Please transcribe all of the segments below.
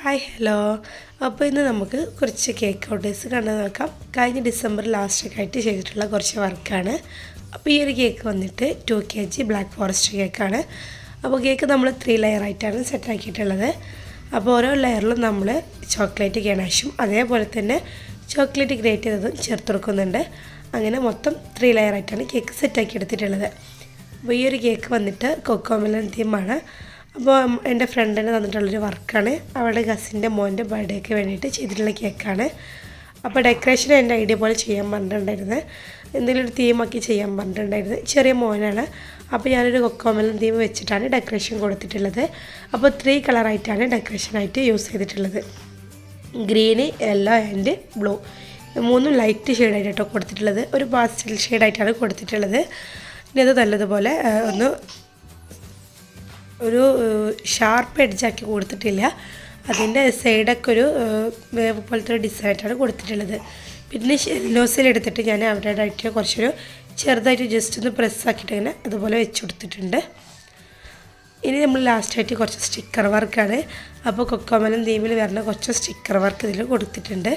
Hi hello. അപ്പോൾ ഇന്ന് നമുക്ക് കുറച്ച് കേക്ക് ഓർഡേഴ്സ് കണ്ടു നോക്കാം. കഴിഞ്ഞ ഡിസംബർ ലാസ്റ്റൊക്കെ ആയിട്ട് ചെയ്തിട്ടുള്ള കുറച്ച് വർക്കാണ്. അപ്പോൾ ഈ ഒരു കേക്ക് വന്നിട്ട് two K G black forest കേക്കാണ്. അപ്പോൾ കേക്ക് നമ്മൾ ത്രീ ലെയർ ആയിട്ടാണ് സെറ്റ് ആക്കിയിട്ടുള്ളത്. അപ്പോൾ ഓരോ ലെയറിലും നമ്മൾ ചോക്ലേറ്റ് ഗണേഷും അതേപോലെ തന്നെ ചോക്ലേറ്റ് ഗ്രേറ്റ് ചെയ്തതും ചേർത്ത് കൊടുക്കുന്നുണ്ട്. അങ്ങനെ മൊത്തം ത്രീ ലെയർ ആയിട്ടാണ് കേക്ക് സെറ്റാക്കി എടുത്തിട്ടുള്ളത്. അപ്പോൾ ഈ ഒരു കേക്ക് വന്നിട്ട് കൊക്കോമെലൻ തീമാണ് അപ്പോൾ എന്റെ ഫ്രണ്ടിന് തന്നിട്ടുള്ളൊരു വർക്കാണ് അവളുടെ കസിന്റെ മോന്റെ ബർത്ത്ഡേക്ക് വേണ്ടിയിട്ട് ചെയ്തിട്ടുള്ള കേക്കാണ് അപ്പോൾ ഡെക്കറേഷൻ എന്റെ ഐഡിയ പോലെ ചെയ്യാൻ പറഞ്ഞിട്ടുണ്ടായിരുന്നത് എന്തെങ്കിലും ഒരു തീമാക്കി ചെയ്യാൻ പറഞ്ഞിട്ടുണ്ടായിരുന്നത് ചെറിയ മോനാണ്. അപ്പോൾ ഞാനൊരു കൊക്കോമെലൻ തീം വെച്ചിട്ടാണ് ഡെക്കറേഷൻ കൊടുത്തിട്ടുള്ളത്. അപ്പോൾ ത്രീ കളറായിട്ടാണ് ഡെക്കറേഷനായിട്ട് യൂസ് ചെയ്തിട്ടുള്ളത്. ഗ്രീന് യെല്ലോ ആൻഡ് ബ്ലൂ മൂന്നും ലൈറ്റ് ഷെയ്ഡായിട്ട് കേട്ടോ കൊടുത്തിട്ടുള്ളത്. ഒരു പാസ്റ്റൽ ഷെയ്ഡായിട്ടാണ് കൊടുത്തിട്ടുള്ളത്. ഇനി അത് നല്ലതുപോലെ ഒന്ന് ഒരു ഷാർപ്പ് എഡ്ജാക്കി കൊടുത്തിട്ടില്ല. അതിന്റെ സൈഡൊക്കെ ഒരു വേവ് പോലത്തെ ഒരു ഡിസൈനായിട്ടാണ് കൊടുത്തിട്ടുള്ളത്. പിന്നെ യെല്ലോസിൽ എടുത്തിട്ട് ഞാൻ അവിടെ ആയിട്ട് കുറച്ചൊരു ചെറുതായിട്ട് ജസ്റ്റ് ഒന്ന് പ്രസ് ആക്കിയിട്ട് ഇങ്ങനെ അതുപോലെ വെച്ച് കൊടുത്തിട്ടുണ്ട്. ഇനി നമ്മൾ ലാസ്റ്റായിട്ട് കുറച്ച് സ്റ്റിക്കർ വർക്കാണ് അപ്പോൾ കൊക്കോമലം തീമിൽ വരുന്ന കുറച്ച് സ്റ്റിക്കർ വർക്ക് ഇതിൽ കൊടുത്തിട്ടുണ്ട്.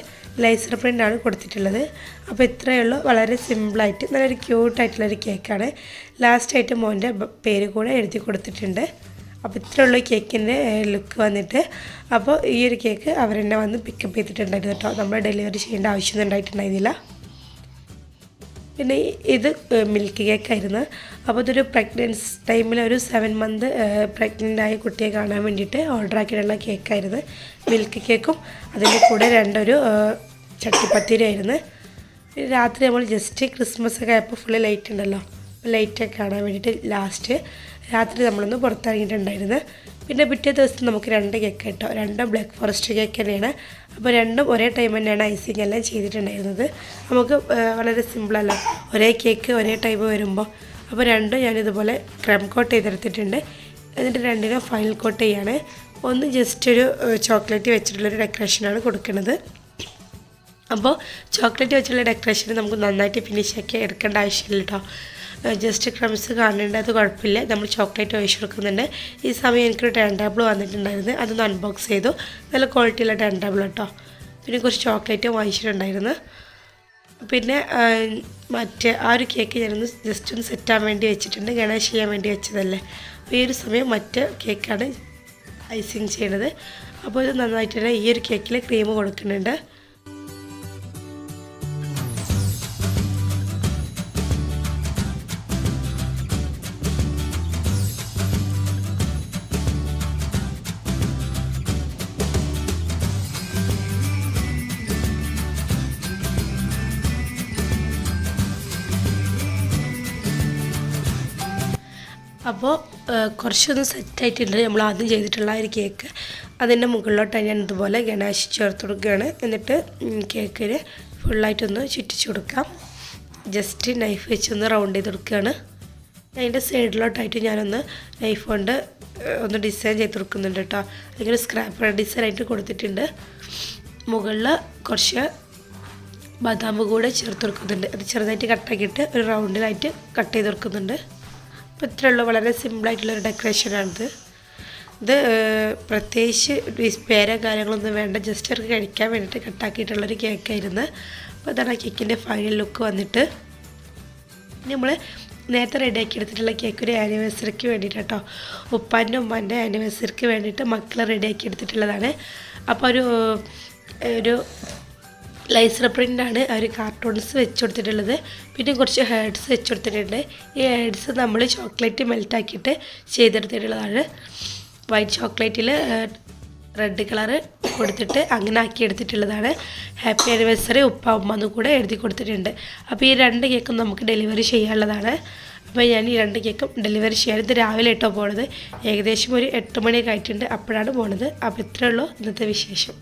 ലൈസർ പ്രിന്റാണ് കൊടുത്തിട്ടുള്ളത്. അപ്പോൾ ഇത്രയേ ഉള്ളൂ. വളരെ സിമ്പിളായിട്ട് നല്ലൊരു ക്യൂട്ടായിട്ടുള്ളൊരു കേക്കാണ് ലാസ്റ്റായിട്ട് മോന്റെ പേര് കൂടെ എഴുതി കൊടുത്തിട്ടുണ്ട്. അപ്പോൾ ഇത്രയുള്ള കേക്കിന്റെ ലുക്ക് വന്നിട്ട്. അപ്പോൾ ഈ ഒരു കേക്ക് അവരെന്നെ വന്ന് പിക്കപ്പ് ചെയ്തിട്ടുണ്ടായിരുന്നു കേട്ടോ. നമ്മൾ ഡെലിവറി ചെയ്യേണ്ട ആവശ്യമൊന്നും ഉണ്ടായിട്ടുണ്ടായിരുന്നില്ല. പിന്നെ ഇത് മിൽക്ക് കേക്കായിരുന്നു അപ്പോൾ ഇതൊരു പ്രഗ്നൻസ് ടൈമിൽ ഒരു സെവൻ മന്ത് പ്രഗ്നന്റ് ആയ കുട്ടിയെ കാണാൻ വേണ്ടിയിട്ട് ഓർഡർ ആക്കിയിട്ടുള്ള കേക്കായിരുന്നു മിൽക്ക് കേക്കും അതിന്റെ കൂടെ രണ്ടൊരു ചട്ടിപ്പത്തിരി ആയിരുന്നു. പിന്നെ രാത്രി നമ്മൾ ജസ്റ്റ് ക്രിസ്മസ് ഒക്കെ ആയപ്പോൾ ഫുള്ള് ലൈറ്റ് ഉണ്ടല്ലോ. ലൈറ്റൊക്കെ കാണാൻ വേണ്ടിയിട്ട് ലാസ്റ്റ് രാത്രി നമ്മളൊന്ന് പുറത്തിറങ്ങിയിട്ടുണ്ടായിരുന്നു. പിന്നെ പിറ്റേ ദിവസം നമുക്ക് രണ്ട് കേക്ക് കേട്ടോ. രണ്ടും ബ്ലാക്ക് ഫോറസ്റ്റ് കേക്ക് തന്നെയാണ്. അപ്പോൾ രണ്ടും ഒരേ ടൈം തന്നെയാണ് ഐസിങ് എല്ലാം ചെയ്തിട്ടുണ്ടായിരുന്നത്. നമുക്ക് വളരെ സിമ്പിളല്ല ഒരേ കേക്ക് ഒരേ ടൈം വരുമ്പോൾ. അപ്പോൾ രണ്ടും ഞാനിതുപോലെ ക്രം കോട്ട് ചെയ്തെടുത്തിട്ടുണ്ട്. എന്നിട്ട് രണ്ടിനും ഫൈനൽ കോട്ട് ചെയ്യാണ്. ഒന്ന് ജസ്റ്റ് ഒരു ചോക്ലേറ്റ് വെച്ചിട്ടുള്ളൊരു ഡെക്കറേഷനാണ് കൊടുക്കുന്നത്. അപ്പോൾ ചോക്ലേറ്റ് വെച്ചുള്ള ഡെക്കറേഷൻ നമുക്ക് നന്നായിട്ട് ഫിനിഷ് ആക്കി എടുക്കേണ്ട ആവശ്യമില്ല കേട്ടോ. ജസ്റ്റ് ക്രംസ് കാണുന്നുണ്ട്. അത് കുഴപ്പമില്ല. നമ്മൾ ചോക്ലേറ്റ് ഒഴിച്ചു കൊടുക്കുന്നുണ്ട്. ഈ സമയം എനിക്കൊരു ടേൺ ടേബിൾ വന്നിട്ടുണ്ടായിരുന്നു. അതൊന്ന് അൺബോക്സ് ചെയ്തു. നല്ല ക്വാളിറ്റിയുള്ള ടേൺ ടേബിൾ കേട്ടോ പിന്നെ കുറച്ച് ചോക്ലേറ്റ് വാങ്ങിച്ചിട്ടുണ്ടായിരുന്നു. പിന്നെ മറ്റേ ആ ഒരു കേക്ക് ഞാനൊന്ന് ജസ്റ്റ് ഒന്ന് സെറ്റാൻ വേണ്ടി വെച്ചിട്ടുണ്ട്. ഗണേഷ് ചെയ്യാൻ വേണ്ടി വെച്ചതല്ലേ. അപ്പോൾ ഈ ഒരു സമയം മറ്റ് കേക്കാണ് ഐസിങ് ചെയ്യണത്. അപ്പോൾ ഇത് നന്നായിട്ട് തന്നെ ഈ ഒരു കേക്കിൽ ക്രീം കൊടുക്കുന്നുണ്ട്. അപ്പോൾ കുറച്ചൊന്ന് സെറ്റായിട്ടുണ്ട് നമ്മൾ ആദ്യം ചെയ്തിട്ടുള്ള ഒരു കേക്ക് അതിന്റെ മുകളിലോട്ട് ഞാൻ ഇതുപോലെ ഗണേശ് ചേർത്ത് കൊടുക്കുകയാണ്. എന്നിട്ട് കേക്കിന് ഫുള്ളായിട്ടൊന്ന് ചുറ്റിച്ചു കൊടുക്കാം. ജസ്റ്റ് നൈഫ് വെച്ചൊന്ന് റൗണ്ട് ചെയ്ത് കൊടുക്കുകയാണ്. അതിന്റെ സൈഡിലോട്ടായിട്ട് ഞാനൊന്ന് നൈഫ് കൊണ്ട് ഒന്ന് ഡിസൈൻ ചെയ്ത് കൊടുക്കുന്നുണ്ട് കേട്ടോ അല്ലെങ്കിൽ സ്ക്രാപ്പ് ഡിസൈൻ ആയിട്ട് കൊടുത്തിട്ടുണ്ട്. മുകളിൽ കുറച്ച് ബദാം കൂടെ ചേർത്ത് കൊടുക്കുന്നുണ്ട്. അത് ചെറുതായിട്ട് കട്ടാക്കിയിട്ട് ഒരു റൗണ്ടിലായിട്ട് കട്ട് ചെയ്ത് കൊടുക്കുന്നുണ്ട്. അപ്പോൾ ഇത്രയുള്ള വളരെ സിമ്പിളായിട്ടുള്ളൊരു ഡെക്കറേഷനാണിത്. ഇത് പ്രത്യേകിച്ച് പേരോ കാര്യങ്ങളൊന്നും വേണ്ട ജസ്റ്റ് അവർക്ക് കഴിക്കാൻ വേണ്ടിയിട്ട് കട്ടാക്കിയിട്ടുള്ളൊരു കേക്കായിരുന്നു. അപ്പോൾ അതാണ് കേക്കിന്റെ ഫൈനൽ ലുക്ക് വന്നിട്ട്. നമ്മൾ നേരത്തെ റെഡിയാക്കി എടുത്തിട്ടുള്ള കേക്ക് ഒരു ആനിവേഴ്സറിക്ക് വേണ്ടിയിട്ട് കേട്ടോ ഉപ്പാന്റെ ഉമ്മാന്റെ ആനിവേഴ്സറിക്ക് വേണ്ടിയിട്ട് റെഡി റെഡിയാക്കി എടുത്തിട്ടുള്ളതാണ്. അപ്പോൾ ഒരു ഒരു ലൈസർ പ്രിന്റാണ് ഒരു കാർട്ടൂൺസ് വെച്ച് കൊടുത്തിട്ടുള്ളത് പിന്നെ കുറച്ച് ഹേഡ്സ് വെച്ച് കൊടുത്തിട്ടുണ്ട് ഈ ഹേഡ്സ് നമ്മൾ ചോക്ലേറ്റ് മെൽറ്റാക്കിയിട്ട് ചെയ്തെടുത്തിട്ടുള്ളതാണ്. വൈറ്റ് ചോക്ലേറ്റിൽ റെഡ് കളറ് കൊടുത്തിട്ട് അങ്ങനെ ആക്കി എടുത്തിട്ടുള്ളതാണ് ഹാപ്പി ആനിവേഴ്സറി ഉപ്പ ഉമ്മ എന്ന് കൂടെ എഴുതി കൊടുത്തിട്ടുണ്ട്. അപ്പോൾ ഈ രണ്ട് കേക്കും നമുക്ക് ഡെലിവറി ചെയ്യാനുള്ളതാണ്. അപ്പോൾ ഞാൻ ഈ രണ്ട് കേക്കും ഡെലിവറി ചെയ്യാൻ ഇത് രാവിലെ ഇട്ടോ പോണത്. ഏകദേശം ഒരു എട്ട് മണിയൊക്കെ ആയിട്ടുണ്ട്. അപ്പോഴാണ് പോണത്. അപ്പോൾ ഇത്രയേ ഉള്ളൂ. ഇന്നത്തെ വിശേഷം.